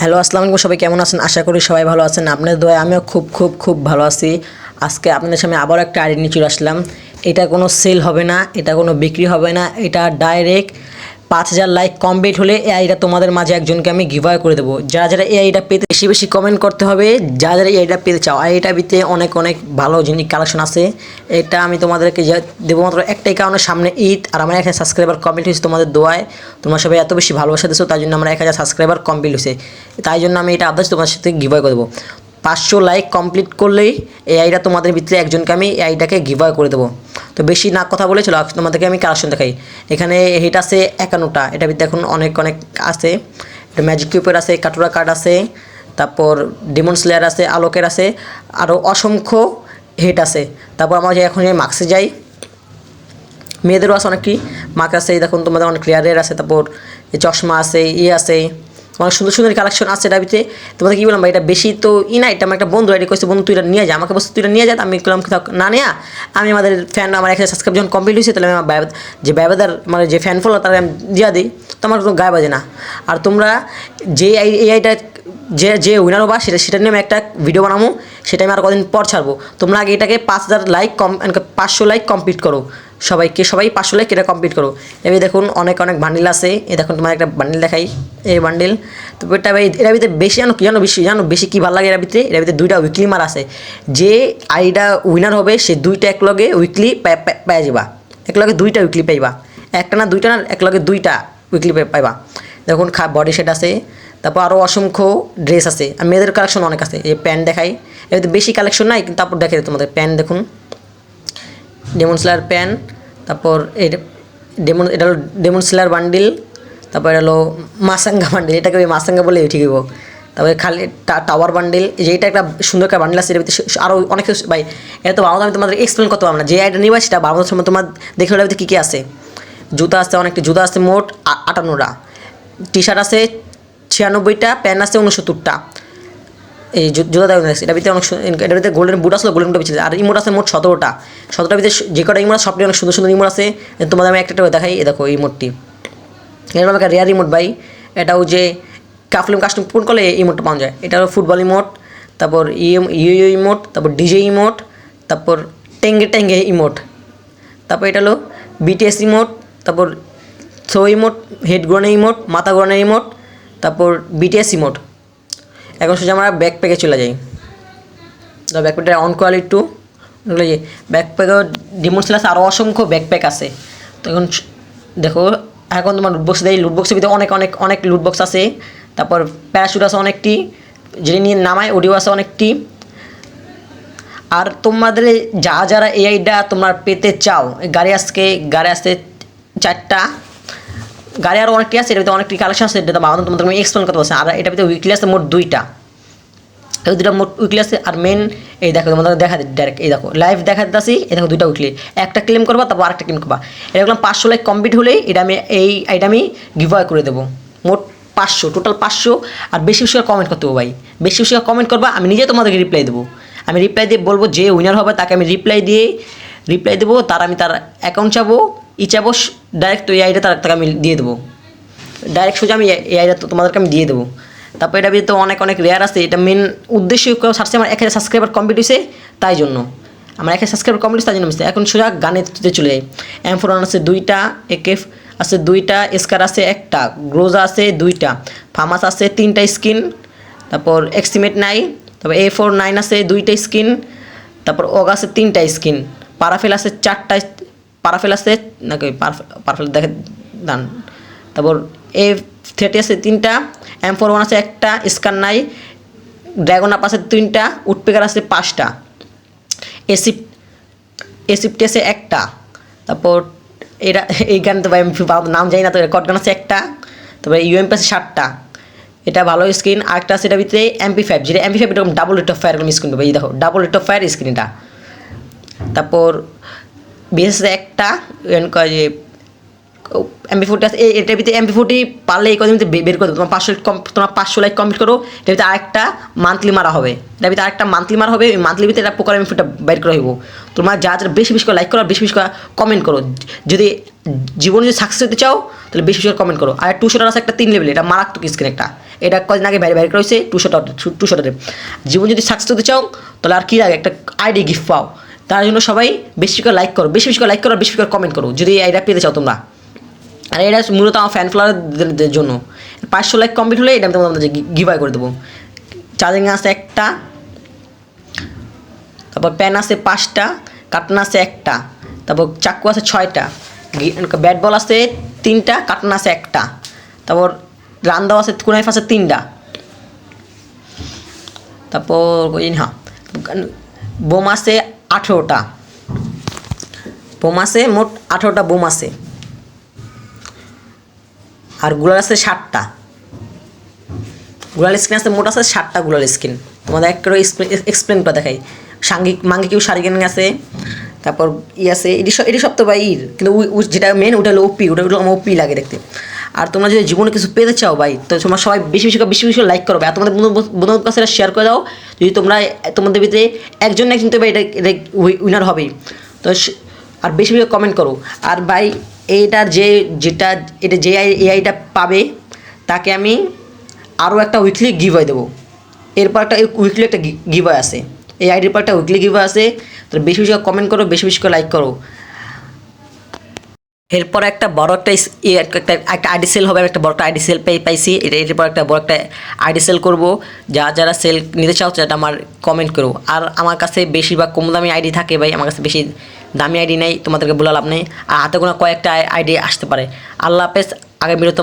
Hello, আসসালামু আলাইকুম। সবাই কেমন আছেন? আশা করি সবাই ভালো আছেন। আপনাদের দয়া আমিও খুব খুব খুব ভালো আছি। আজকে আপনাদের সামনে আবার একটা আইডি নিয়ে চলে আসলাম। এটা কোনো সেল হবে না, এটা কোনো বিক্রি হবে না, এটা ডাইরেক্ট পাঁচ হাজার লাইক কমপ্লিট হলে এই আইডিটা তোমাদের মাঝে একজনকে আমি গিভওয়ে করে দেবো। যারা যারা এই আইডিটা পেতে বেশি বেশি কমেন্ট করতে হবে, যারা যারা এই আইডিটা পেতে চাও আইডিটা পেতে অনেক অনেক ভালো জিনিস কালেকশন আছে। এটা আমি তোমাদেরকে দেবো মাত্র একটাই কারণে, সামনে ঈদ, আর আমার এখানে সাবস্ক্রাইবার কমপ্লিট হয়েছে তোমাদের দোয়ায়। তোমরা সবাই এত বেশি ভালোবাসা দিচ্ছ তাই জন্য আমার এক হাজার সাবস্ক্রাইবার কমপ্লিট হয়েছে। তাই জন্য আমি এটা আদার্স তোমার সাথে গিভওয়ে করে দেবো। পাঁচশো লাইক কমপ্লিট করলেই এই আইডিটা তোমাদের ভিতরে একজনকে আমি এই আইডিটাকে গিভওয়ে করে দেবো। তো বেশি না কথা বলে চলো তোমাদেরকে আমি কালেকশন দেখাই। এখানে হিট আছে একান্নটা এটার ভিতরে এখন অনেক অনেক আছে। এটা ম্যাজিক কিউপের আছে কাটুরা কার্ড আছে, তারপর ডিমন স্লেয়ার আছে আলোকের আছে আরও অসংখ্য হেড আছে। তারপর আমরা এখন এই মার্কসে যাই, মেয়েদেরও আছে অনেকটি। মার্ক আছে, এই দেখুন তোমাদের অনেক ক্লিয়ারের আছে। তারপর চশমা আছে ইয়ে আছে অনেক সুন্দর সুন্দর কালেকশন আছে এটা ভিতরে তোমাদের কী বললাম ভাই এটা বেশি তো ই না এটা আমার একটা বন্ধু এটা কইছে বন্ধু তুই এটা নিয়ে যা আমাকে বলছে তুই নিয়ে যা আমি থাক, না নেয়া। আমি আমাদের ফ্যান আমার একটা সাবস্ক্রাইব যখন কমপ্লিট হয়েছে তাহলে আমি আমার ব্যব- যে ব্যবদার মানে যে ফ্যান ফলো তারা আমি দিয়া দিই। তো আমার কোনো গায়ে বাজে না। আর তোমরা যে এই আইটা যে যে উইনার হবা সেটা সেটা নিয়ে আমি একটা ভিডিও বানাবো সেটা আমি আর কদিন পর ছাড়বো। তোমরা আগে এটাকে পাঁচ হাজার লাইক কম পাঁচশো লাইক কমপ্লিট করো। সবাইকে সবাই পাঁচশো লাইক এটা কমপ্লিট করো। এবার দেখুন অনেক অনেক বান্ডিল আছে। এ দেখুন তোমার একটা বান্ডিল দেখাই। এই বান্ডিল তো এটা ভাই এর ভিতরে বেশি জানো কি জানো? বেশি জানো? বেশি কী ভালো লাগে এর ভিতরে? এর ভিতরে দুইটা উইকলি মার আছে। যে আইডা উইনার হবে, সে দুইটা একলগে উইকলি পেয়ে যাবা একলগে দুইটা উইকলি পাইবা। একটা না দুইটা না, একলগে দুইটা উইকলি পাইবা। দেখুন, খা বডি সেট আছে। তারপর আরও অসংখ্য ড্রেস আছে। আর মেয়েদের কালেকশন অনেক আছে। এই প্যান্ট দেখাই। এর ভিতরে বেশি কালেকশন নাই, কিন্তু তারপর দেখে তোমাদের প্যান্ট দেখুন। ডেমন স্লার প্যান তারপর এই ডেমন এটা হলো ডেমন স্লার বান্ডিল তারপর এটা হলো মাসাঙ্গা বান্ডিল এটাকে ওই মাসাঙ্গা বলে ঠিক হইব। তারপরে খালি টাওয়ার বান্ডিল যে এটা একটা সুন্দর একটা বান্ডিল আছে এটা আরও অনেক ভাই, এটা তো বাংলা আমি তোমাদের এক্সপ্লেন করতে পারব না। যে আইটা নিবা, সেটা বাংলার সময় তোমার দেখে ওটা কী কী আছে? জুতা আছে, অনেকটি জুতা আছে, মোট আটান্নটা। টি শার্ট আছে, ছিয়ানব্বইটা, প্যান্ট আছে, উনসত্তরটা। এই জুতা দেখুন এটা ভিতরে অনেক এটার ভিতরে গোল্ডেন বুট আসলে গোল্ডেন বুট আর ইমোট আছে, মোট সতেরোটা। সতেরোটা ভিতরে যে কটা ইমোট সবটি অনেক সুন্দর সুন্দর ইমোট আছে। তোমাদের আমি একটা দেখাই, এই দেখো, এই ইমোটটি এরকম একটা রেয়ার ইমোট ভাই। এটাও যে কাফলিম কাস্টম পূরণ করলে এই ইমোটটা পাওয়া যায়। এটা হলো ফুটবল ইমোট তারপর ইএম ইউ ইমোট তারপর ডিজে ইমোট তারপর টেঙ্গে টেঙ্গে ইমোট তারপর এটা হলো বিটিএস ইমোট তারপর থ্রো ইমোট হেড গ্রোনের ইমোট মাথা গ্রোনের ইমোট তারপর বিটিএস ইমোট এখন সোজা আমরা ব্যাকপ্যাকে চলে যাই। তো ব্যাকপ্যাকটা অন কোয়ালিটি টু ব্যাকপ্যাকও ডিমোশনাল আছে আরও অসংখ্য ব্যাকপ্যাক আছে। তো এখন দেখো এখন তোমার লুটবক্স দেয় লুটবক্সের ভিতরে অনেক অনেক অনেক লুটবক্স আছে। তারপর প্যারাশুট আছে অনেকটি, যেটি নিয়ে নামায় অডিও আছে অনেকটি। আর তোমাদের যা, যারা এআইটা তোমরা পেতে চাও গাড়ি আজকে, গাড়ি আসতে চারটা। গাড়ি আরও অনেকটি আছে ভিতরে অনেকটি কালেকশন আছে, এটা বাংলা তোমাদের আমি এক্সপ্লেন করতে পারছি। আর এটার ভিতরে উইকলি আছে মোট দুইটা। এই দুটা মোট উইকলি আছে, আর মেন এই দেখো তোমাদের দেখা ডাইরেক্ট এই দেখো লাইভ দেখা দিতেছি, এই দেখো দুইটা উইকলি। একটা ক্লেম করবা, তারপর আরেকটা ক্লেম করবা। এরকম পাঁচশো লাইক কমপ্লিট হলেই এটা আমি এই এটা আমি গিভ করে দেবো। মোট পাঁচশো টোটাল পাঁচশো, আর বেশি বেশি কমেন্ট করতে ভাই। বেশি বেশি কমেন্ট করবা, আমি নিজে তোমাদেরকে রিপ্লাই দেবো। আমি রিপ্লাই দিয়ে বলব যে উইনার হবে, তাকে আমি রিপ্লাই দিয়ে রিপ্লাই দেবো, তার আমি তার অ্যাকাউন্ট চাবো, ই চাবো ডাইরেক্ট তো এই আইডিয়া তার তাকে আমি দিয়ে দেবো। ডাইরেক্ট সোজা আমি এই আইডিয়া তোমাদেরকে আমি দিয়ে দেবো। তারপর এটা তো অনেক অনেক রেয়ার আছে, এটা মেন উদ্দেশ্য সার্চে আমার এক হাজার সাবস্ক্রাইবার কমপ্লিট হয়েছে তাই জন্য। আমার এক হাজার সাবস্ক্রাইবার কমপ্লিট তাই জন্য এখন সোজা গানে তুতে চলে যাই। এম ফোর আছে দুইটা একেফ আছে দুইটা স্কার আছে একটা গ্রোজা আছে দুইটা ফার্মাস আছে তিনটা স্কিন তারপর এক্সিমেট নাই, তারপর এ ফোর নাইন আছে দুইটা স্কিন তারপর অগ আছে তিনটা স্কিন পারাফেল আছে চারটা পারাফেল আছে, নাকি পারাফেল দেখে দান। তারপর এ থার্টি আছে তিনটা এম ফোর ওয়ান আছে একটা স্কার নাই ড্রাগন আপ আছে তিনটা উডপেকার আছে পাঁচটা। এসিপ এসিপটি আছে একটা। তারপর এটা, এই গান তো নাম জানি না তো রেকর্ড গান আছে একটা, তারপরে ইউএমপি আছে সাতটা। এটা ভালো স্ক্রিন আরেকটা আছে এটার ভিতরে এমপি ফাইভ যেটা এমপি ফাইভ এরকম ডাবল রেট অফ ফায়ার এরকম স্ক্রিন এই দেখো double rate of fire screen এটা তারপর বিশেষ একটা যে এমবি ফোরটি আছে এটার ভিতরে এমবি ফোরটি পারলে এই কদিন বের করে তোমার পাঁচশো কম, তোমার পাঁচশো লাইক কমপ্লিট করো, এটার ভিতরে আরেকটা মান্থলি মারা হবে। এটার ভিতরে আরেকটা মান্থলি মারা হবে, ওই মান্থলি ভিতরে একটা পোকার এমবি ফোরটা বের করে হইব। তোমার যা যা বেশি বেশি করে লাইক করো বেশি বেশি করে কমেন্ট করো। যদি জীবনে যদি সাকসেস হতে চাও, তাহলে বেশি বেশি করে কমেন্ট করো। আর টু শোটার আছে একটা তিন লেভেল এটা মারাত্মক স্ক্রিন একটা। এটা কদিন আগে বাইরে বাইরে করেছে টু টুশো জীবন যদি সাকসেস হতে চাও, তাহলে আর কি লাগে? একটা আইডি গিফট পাও। তার জন্য সবাই বেশি করে লাইক করো, বেশি বেশি করে লাইক করো বেশি করে কমেন্ট করো। যদি আইডিয়া পেতে চাও তোমরা। আর এটা মূলত আমার ফ্যান ফলোয়ারদের জন্য। পাঁচশো লাইক কমপ্লিট হলে এটা আমি তোমাদের গিভাই করে দেবো। চার্জিং আছে একটা, তারপর প্যান আছে পাঁচটা কাটনা আছে একটা, তারপর চাকু আছে ছয়টা ব্যাট বল আছে তিনটা কাটনা আছে একটা, তারপর রান্দাও আছে, কুনাইফ আছে তিনটা। তারপর হ্যাঁ বোম আছে আঠেরোটা। বোম আছে, মোট আঠেরোটা বোম আছে। আরগুলার আছে ষাটটা গুলাল স্ক্রিন আছে, মোট আছে ষাটটা গুলাল স্ক্রিন তোমাদের এক করে এক্সপ্লেন করে দেখাই। সাঙ্গিক মাঙ্গি কেউ শাড়ি কেন আছে তারপর ই আছে, এটি সব এটি সব তো ভাই ইর কিন্তু যেটা মেন ওটা হলো ওপি ওটা হলো আমার ওপি লাগে দেখতে। আর তোমরা যদি জীবনে কিছু পেতে চাও ভাই, তো তোমরা সবাই বেশি বেশি বেশি বেশি লাইক করো। আর তোমাদের বন্ধু কাছে এটা শেয়ার করে দাও, যদি তোমরা তোমাদের ভিতরে একজন একজন তো এটা উইনার হবেই। তো আর বেশি বেশি কমেন্ট করো। আর ভাই এইটার যে যেটা, এটা যে এআইটা পাবে, তাকে আমি আরও একটা উইকলি গিভ দেবো। এরপর একটা উইকলি একটা গিভ আছে। এই আইডির পর একটা উইকলি গিভ আছে। তো বেশি বেশি কমেন্ট করো, বেশি বেশি করে লাইক করো। এরপর একটা বড় একটা একটা আইডি সেল হবে একটা বড় একটা আইডি সেল পেয়ে পাইছি। এটা এরপর একটা বড় একটা আইডি সেল করব। যা যারা সেল নিতে চাও, সেটা আমার কমেন্ট করো। আর আমার কাছে বেশিরভাগ কম দামি আইডি থাকে ভাই। আমার কাছে বেশি দামি আইডি নেই, তোমাদেরকে বলে লাভ নেই। আর হাতে কোনো কয়েকটা আইডি আসতে পারে। আল্লাহ হাফেজ, আগামী বিরত